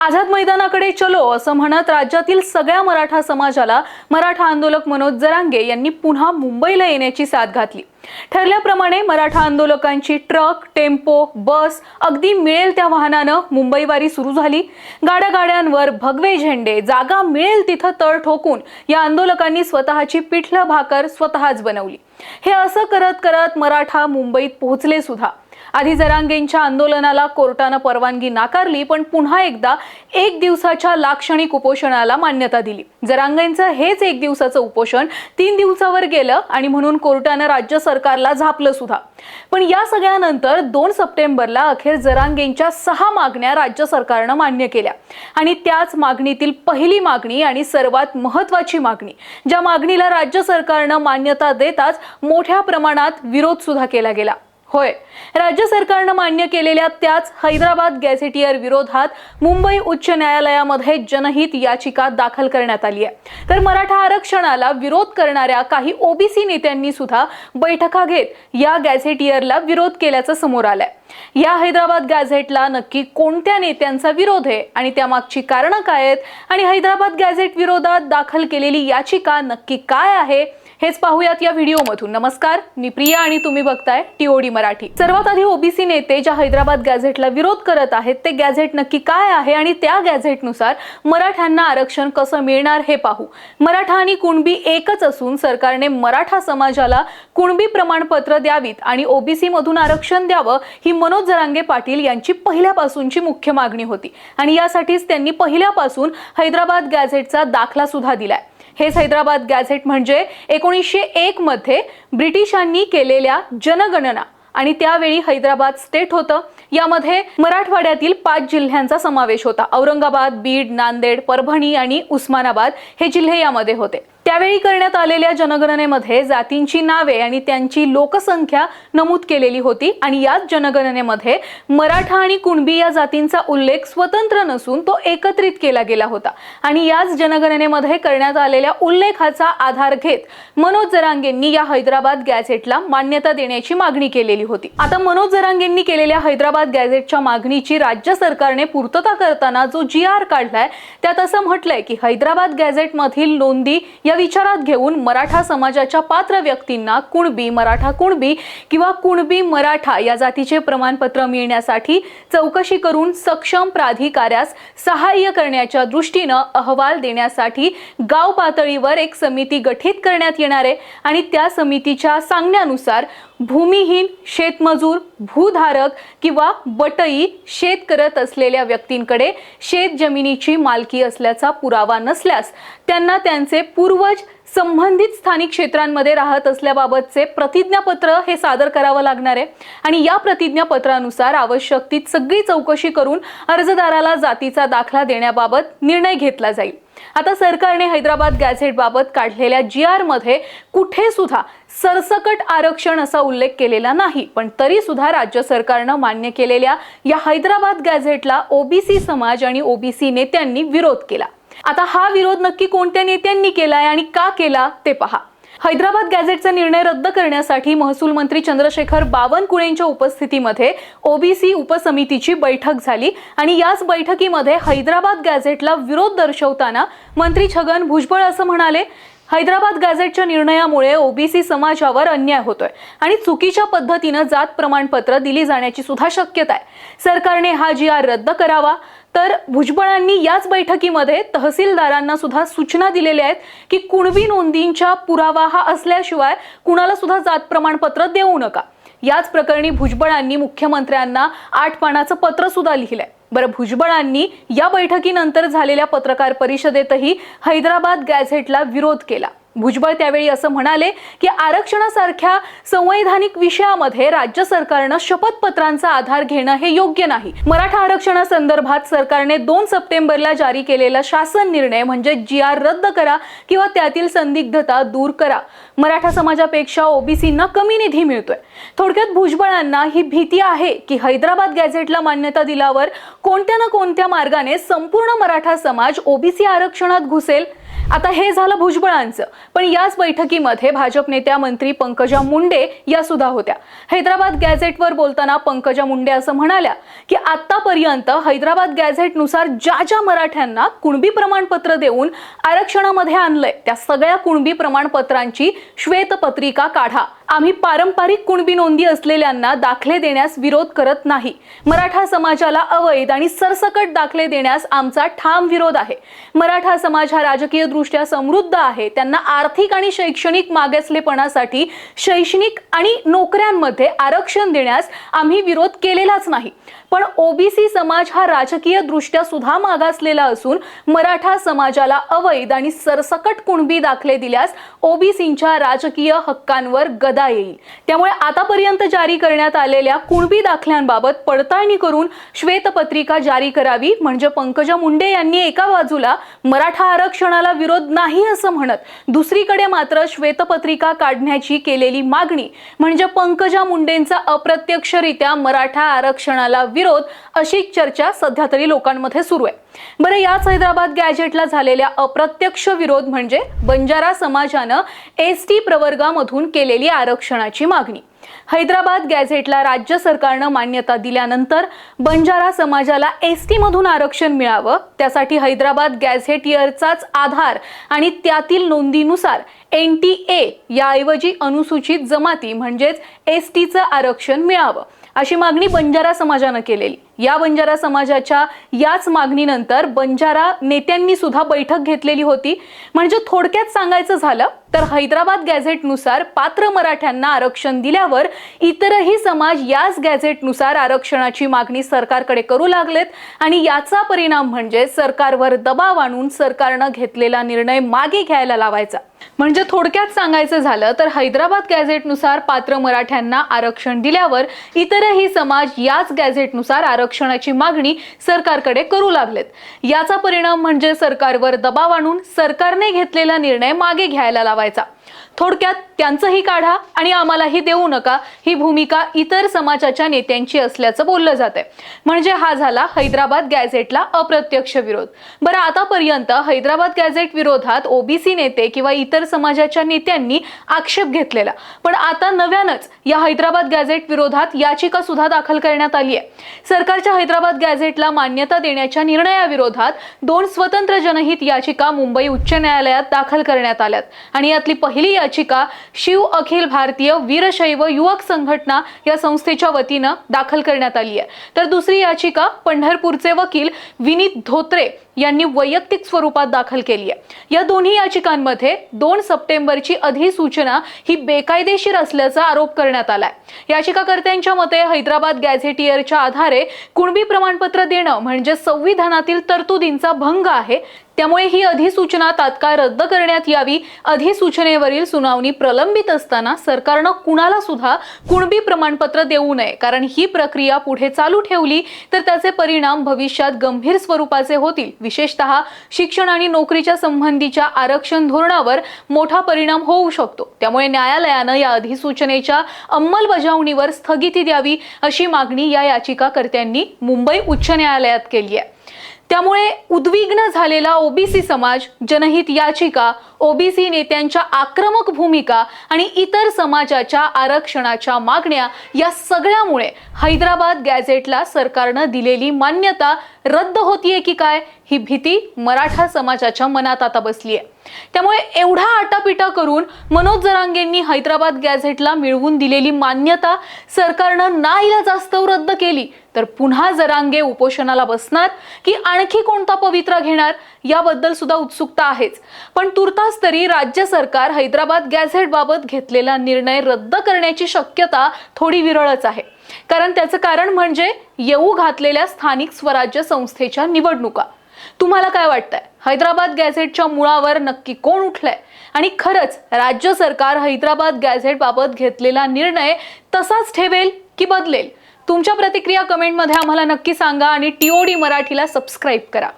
आझाद मैदानाकडे चलो असं म्हणत राज्यातील सगळ्या मराठा समाजाला मराठा आंदोलक मनोज जरांगे यांनी पुन्हा मुंबईला येण्याची साथ घातली. ठरल्याप्रमाणे मराठा आंदोलकांची ट्रक टेम्पो बस अगदी मिळेल त्या वाहनानं मुंबईवारी सुरू झाली. गाड्या गाड्यांवर भगवे झेंडे जागा मिळेल तिथं तळ ठोकून या आंदोलकांनी स्वतःची पिठलं भाकर स्वतःच बनवली. हे असं करत करत मराठा मुंबईत पोहोचले सुद्धा. आधी जरांगेंच्या आंदोलनाला कोर्टानं परवानगी नाकारली पण पुन्हा एकदा एक दिवसाच्या लाक्षणिक उपोषणाला मान्यता दिली. जरांगेंचं हेच एक दिवसाचं उपोषण तीन दिवसावर गेलं आणि म्हणून कोर्टानं राज्य सरकारला झापलं सुद्धा. पण या सगळ्यानंतर दोन सप्टेंबरला अखेर जरांगेंच्या सहा मागण्या राज्य सरकारनं मान्य केल्या. आणि त्याच मागणीतील पहिली मागणी आणि सर्वात महत्वाची मागणी ज्या मागणीला राज्य सरकारनं मान्यता देताच मोठ्या प्रमाणात विरोध सुद्धा केला गेला. होय. राज्य सरकारनं मान्य केलेल्या त्याच हैदराबाद गॅझेटियर विरोधात मुंबई उच्च न्यायालयामध्ये जनहित याचिका दाखल करण्यात आली आहे. तर मराठा आरक्षणाला विरोध करणाऱ्या काही ओबीसी नेत्यांनी सुद्धा बैठका घेत या गॅझेटियरला विरोध केल्याचं समोर आलंय. या हैदराबाद गॅझेटला नक्की कोणत्या नेत्यांचा विरोध आहे आणि त्यामागची कारणं काय आहेत आणि हैदराबाद गॅझेट विरोधात दाखल केलेली याचिका नक्की काय आहे हेच पाहूयात या व्हिडिओमधून. नमस्कार मी प्रिया आणि तुम्ही बघताय टीओडी मराठी. सर्वात आधी ओबीसी नेते ज्या हैदराबाद गॅझेटला विरोध करत आहेत ते गॅझेट नक्की काय आहे आणि त्या गॅझेटनुसार मराठ्यांना आरक्षण कसं मिळणार हे पाहू. मराठा आणि कुणबी एकच असून सरकारने मराठा समाजाला कुणबी प्रमाणपत्र द्यावीत आणि ओबीसी मधून आरक्षण द्यावं ही मनोज जरांगे पाटील यांची पहिल्यापासूनची मुख्य मागणी होती. आणि यासाठीच त्यांनी पहिल्यापासून हैदराबाद गॅझेटचा दाखला सुद्धा दिलाय. हेच हैदराबाद गॅझेट म्हणजे एकोणीसशे एक मध्ये ब्रिटिशांनी केलेल्या जनगणना आणि त्यावेळी हैदराबाद स्टेट होतं. यामध्ये मराठवाड्यातील पाच जिल्ह्यांचा समावेश होता. औरंगाबाद बीड नांदेड परभणी आणि उस्मानाबाद हे जिल्हे यामध्ये होते. त्यावेळी करण्यात आलेल्या जनगणनेमध्ये जातींची नावे आणि त्यांची लोकसंख्या नमूद केलेली होती. आणि याच जनगणनेमध्ये मराठा आणि कुणबी या जातींचा उल्लेख स्वतंत्र नसून तो एकत्रित केला गेला होता. आणि याच जनगणनेमध्ये करण्यात आलेल्या उल्लेखाचा आधार घेत मनोज जरांगेंनी या हैदराबाद गॅझेटला मान्यता देण्याची मागणी केलेली होती. आता मनोज जरांगेंनी केलेल्या हैदराबाद गॅझेटच्या मागणीची राज्य सरकारने पूर्तता करताना जो जी आर काढलाय त्यात असं म्हटलंय की हैदराबाद गॅझेटमधील नोंदी या विचारात घेऊन मराठा समाजाच्या पात्र व्यक्तींना कुणबी मराठा कुणबी किंवा कुणबी मराठा या जातीचे प्रमाणपत्र मिळण्यासाठी चौकशी करून सक्षम प्राधिकाऱ्यास सहाय्य करण्याच्या दृष्टीनं अहवाल देण्यासाठी गाव पातळीवर एक समिती गठीत करण्यात येणार आहे आणि त्या समितीच्या सांगण्यानुसार भूमिहीन शेतमजूर भूधारक किंवा बटई शेत करत असलेल्या व्यक्तींकडे शेत जमिनीची मालकी असल्याचा पुरावा नसल्यास त्यांना त्यांचे पूर्वज संबंधित स्थानिक क्षेत्रांमध्ये राहत असल्याबाबतचे प्रतिज्ञापत्र हे सादर करावं लागणार आहे. आणि या प्रतिज्ञापत्रानुसार आवश्यक ती सगळी चौकशी करून अर्जदाराला जातीचा दाखला देण्याबाबत निर्णय घेतला जाईल. आता सरकारने हैदराबाद गॅझेटबाबत काढलेल्या जी आरमध्ये कुठे सुद्धा सरसकट आरक्षण असा उल्लेख केलेला नाही पण तरी सुद्धा राज्य सरकारनं मान्य केलेल्या या हैदराबाद गॅझेटला ओबीसी समाज आणि ओबीसी नेत्यांनी विरोध केला. आता हा विरोध नक्की कोणत्या नेत्यांनी केलाय आणि का केला ते पहा. हैदराबाद गॅझेटचा निर्णय रद्द करण्यासाठी महसूल मंत्री चंद्रशेखर बावनकुळेंच्या उपस्थितीमध्ये ओबीसी उपसमितीची बैठक झाली आणि याच बैठकीमध्ये हैदराबाद गॅझेटला विरोध दर्शवताना मंत्री छगन भुजबळ असं म्हणाले हैदराबाद गॅझेटच्या निर्णयामुळे ओबीसी समाजावर अन्याय होतोय आणि चुकीच्या पद्धतीनं जात प्रमाणपत्र दिली जाण्याची सुद्धा शक्यता आहे. सरकारने हा जी आर रद्द करावा. तर भुजबळांनी याच बैठकीमध्ये तहसीलदारांना सुद्धा सूचना दिलेल्या आहेत की कुणबी नोंदींच्या पुरावा हा असल्याशिवाय कुणाला सुद्धा जात प्रमाणपत्र देऊ नका. याच प्रकरणी भुजबळांनी मुख्यमंत्र्यांना आठ पानाचं पत्र सुद्धा लिहिलंय. बरं भुजबळांनी या बैठकीनंतर झालेल्या पत्रकार परिषदेतही हैदराबाद गॅझेटला विरोध केला. भुजबळ त्यावेळी असं म्हणाले की आरक्षणासारख्या संवैधानिक विषयामध्ये राज्य सरकारनं शपथपत्रांचा आधार घेणं हे योग्य नाही. मराठा आरक्षणासंदर्भात सरकारने दोन सप्टेंबरला जारी केलेला शासन निर्णय म्हणजे जी आर रद्द करा किंवा त्यातील संदिग्धता दूर करा. मराठा समाजापेक्षा ओबीसींना कमी निधी मिळतोय. थोडक्यात भुजबळांना ही भीती आहे की हैदराबाद गॅझेटला मान्यता दिल्यावर कोणत्या ना कोणत्या मार्गाने संपूर्ण मराठा समाज ओबीसी आरक्षणात घुसेल? आता हे झालं भुजबळांचं. पण याच बैठकीमध्ये भाजप नेत्या मंत्री पंकजा मुंडे या सुद्धा होत्या. हैदराबाद गॅझेटवर बोलताना पंकजा मुंडे असं म्हणाल्या की आतापर्यंत हैदराबाद गॅझेटनुसार ज्या ज्या मराठ्यांना कुणबी प्रमाणपत्र देऊन आरक्षणामध्ये आणलंय त्या सगळ्या कुणबी प्रमाणपत्रांची श्वेतपत्रिका काढा. आम्ही पारंपरिक कुणबी नोंदी असलेल्यांना दाखले देण्यास विरोध करत नाही. मराठा समाजाला अवैध आणि सरसकट दाखले देण्यास आमचा ठाम विरोध आहे. मराठा समाज हा राजकीय दृष्ट्या समृद्ध आहे. त्यांना आर्थिक आणि शैक्षणिक मागासलेपणासाठी शैक्षणिक आणि नोकऱ्यांमध्ये आरक्षण देण्यास आम्ही विरोध केलेलाच नाही. पण ओबीसी समाज हा राजकीय दृष्ट्या सुद्धा मागासलेला असून मराठा समाजाला अवैध आणि सरसकट कुणबी दाखले दिल्यास ओबीसींच्या राजकीय हक्कांवर गदा येईल. त्यामुळे आतापर्यंत जारी करण्यात आलेल्या कुणबी दाखल्यांबाबत पडताळणी करून श्वेतपत्रिका जारी करावी म्हणजे पंकजा मुंडे यांनी एका बाजूला मराठा आरक्षणाला विरोध नाही असं म्हणत दुसरीकडे मात्र श्वेतपत्रिका काढण्याची केलेली मागणी म्हणजे पंकजा मुंडेंचा अप्रत्यक्षरित्या मराठा आरक्षणाला विरोध अशी चर्चा सध्या तरी लोकांमध्ये सुरू आहे. बरं याच हैदराबाद गॅजेटला झालेल्या अप्रत्यक्ष विरोध म्हणजे बंजारा समाजानं एस टी प्रवर्गामधून केलेली आरक्षणाची मागणी. हैदराबाद गॅझेटला राज्य सरकारनं मान्यता दिल्यानंतर बंजारा समाजाला एस टी मधून आरक्षण मिळावं त्यासाठी हैदराबाद गॅझेट इयरचाच आधार आणि त्यातील नोंदीनुसार एन टी ए याऐवजी अनुसूचित जमाती म्हणजेच एस टीचं आरक्षण मिळावं अशी मागणी बंजारा समाजानं केलेली. या बंजारा समाजाच्या याच मागणीनंतर बंजारा नेत्यांनी सुद्धा बैठक घेतलेली होती. म्हणजे थोडक्यात सांगायचं झालं तर हैदराबाद गॅझेटनुसार पात्र मराठ्यांना आरक्षण दिल्यावर इतरही समाज याच गॅझेटनुसार आरक्षणाची मागणी सरकारकडे करू लागलेत आणि याचा परिणाम म्हणजे सरकारवर दबाव आणून सरकारनं घेतलेला निर्णय मागे घ्यायला लावायचा. म्हणजे थोडक्यात सांगायचं झालं तर हैदराबाद गॅझेटनुसार पात्र मराठ्यांना आरक्षण दिल्यावर इतरही समाज याच गॅझेटनुसार आरक्षण आरक्षणाची मागणी सरकारकडे करू लागलेत. याचा परिणाम म्हणजे सरकारवर दबाव आणून सरकारने घेतलेला निर्णय मागे घ्यायला लावायचा. थोडक्यात त्यांचंही काढा आणि आम्हालाही देऊ नका. ही भूमिका इतर समाजाच्या नेत्यांची असल्याचं बोललं जात आहे म्हणजे हा झाला हैदराबाद गॅझेटला अप्रत्यक्ष विरोध. बरं आतापर्यंत हैदराबाद गॅझेट विरोधात ओबीसी नेते किंवा इतर समाजाच्या नेत्यांनी आक्षेप घेतलेला. पण आता नव्यानंच या हैदराबाद गॅझेट विरोधात याचिका सुद्धा दाखल करण्यात आली आहे. सरकारच्या हैदराबाद गॅझेटला मान्यता देण्याच्या निर्णयाविरोधात दोन स्वतंत्र जनहित याचिका मुंबई उच्च न्यायालयात दाखल करण्यात आल्यात. आणि यातली पहिली याचिका शिव अखिल भारतीय वीरशैव युवक संघटना या संस्थेच्या वतीनं दाखल करण्यात आली आहे. तर दुसरी याचिका पंढरपूरचे वकील विनीत धोत्रे यांनी वैयक्तिक स्वरूपात दाखल केली आहे. या दोन्ही याचिकांमध्ये दोन सप्टेंबरची अधिसूचना ही बेकायदेशीर असल्याचा आरोप करण्यात आलाय. याचिकाकर्त्यांच्या मते हैदराबाद गॅझेटियरच्या आधारे कुणबी प्रमाणपत्र देणं म्हणजे संविधानातील तरतुदींचा भंग आहे. त्यामुळे ही अधिसूचना तात्काळ रद्द करण्यात यावी. अधिसूचनेवरील सुनावणी प्रलंबित असताना सरकारनं कुणाला सुद्धा कुणबी प्रमाणपत्र देऊ नये. कारण ही प्रक्रिया पुढे चालू ठेवली तर त्याचे परिणाम भविष्यात गंभीर स्वरूपाचे होतील विशेषतः शिक्षण आणि नोकरीच्या संबंधीच्या आरक्षण धोरणावर मोठा परिणाम होऊ शकतो. त्यामुळे न्यायालयानं या अधिसूचनेच्या अंमलबजावणीवर स्थगिती द्यावी अशी मागणी या याचिकाकर्त्यांनी मुंबई उच्च न्यायालयात केली आहे. त्यामुळे उद्विग्न झालेला ओबीसी समाज जनहित याचिका ओबीसी नेत्यांच्या आक्रमक भूमिका आणि इतर समाजाच्या आरक्षणाच्या मागण्या या सगळ्यामुळे हैदराबाद गॅझेटला सरकारनं दिलेली मान्यता रद्द होतीये की काय ही भीती मराठा समाजाच्या मनात आता बसली आहे त्यामुळे एवढा आटापिटा करून मनोज जरांगेंनी हैदराबाद गॅझेटला मिळवून दिलेली मान्यता सरकारनं नाईलाजास्तव रद्द केली. तर पुन्हा जरांगे उपोषणाला बसणार की आणखी कोणता पवित्रा घेणार याबद्दल सुद्धा उत्सुकता आहेच. पण तुर्तास तरी राज्य सरकार हैदराबाद गॅझेट बाबत घेतलेला निर्णय रद्द करण्याची शक्यता थोडी विरळच आहे. कारण त्याचं कारण म्हणजे येऊ घातलेल्या स्थानिक स्वराज्य संस्थेच्या निवडणुका. तुम्हाला काय वाटतंय? हैदराबाद गॅझेटच्या मुळावर नक्की कोण उठलंय? आणि खरंच राज्य सरकार हैदराबाद गॅझेट बाबत घेतलेला निर्णय तसाच ठेवेल की बदलेल? तुमच्या प्रतिक्रिया कमेंटमध्ये आम्हाला नक्की सांगा आणि टीओडी मराठीला सबस्क्राईब करा.